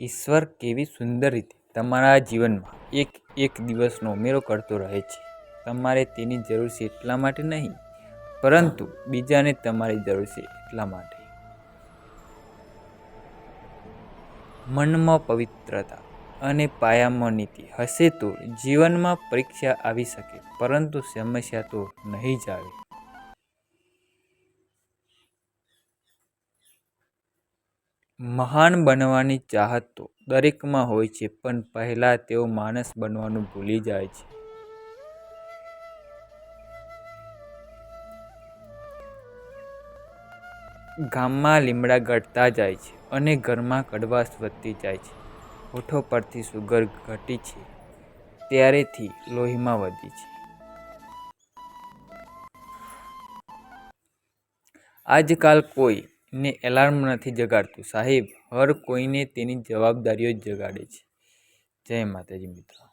ઈશ્વર કેવી સુંદર રીતે તમારા જીવનમાં એક એક દિવસનો ઉમેરો કરતો રહે છે. તમારે તેની જરૂર છે એટલા માટે નહીં, પરંતુ બીજાને તમારી જરૂર છે એટલા માટે. મનમાં પવિત્રતા અને પાયામાં નીતિ હશે તો જીવનમાં પરીક્ષા આવી શકે, પરંતુ સમસ્યા તો નહીં જ આવે. મહાન બનવાની ચાહત તો દરેકમાં હોય છે, પણ પહેલાં તેઓ માણસ બનવાનું ભૂલી જાય છે. ગામમાં લીમડા ઘટતા જાય છે અને ઘરમાં કડવાશ વધતી જાય છે. હોઠો પરથી સુગર ઘટી છે, ત્યારેથી લોહીમાં વધી છે. આજકાલ કોઈને એલાર્મ નથી જગાડતું. સાહેબ, હર કોઈને તેની જવાબદારીઓ જ જગાડે છે. જય માતાજી મિત્રો.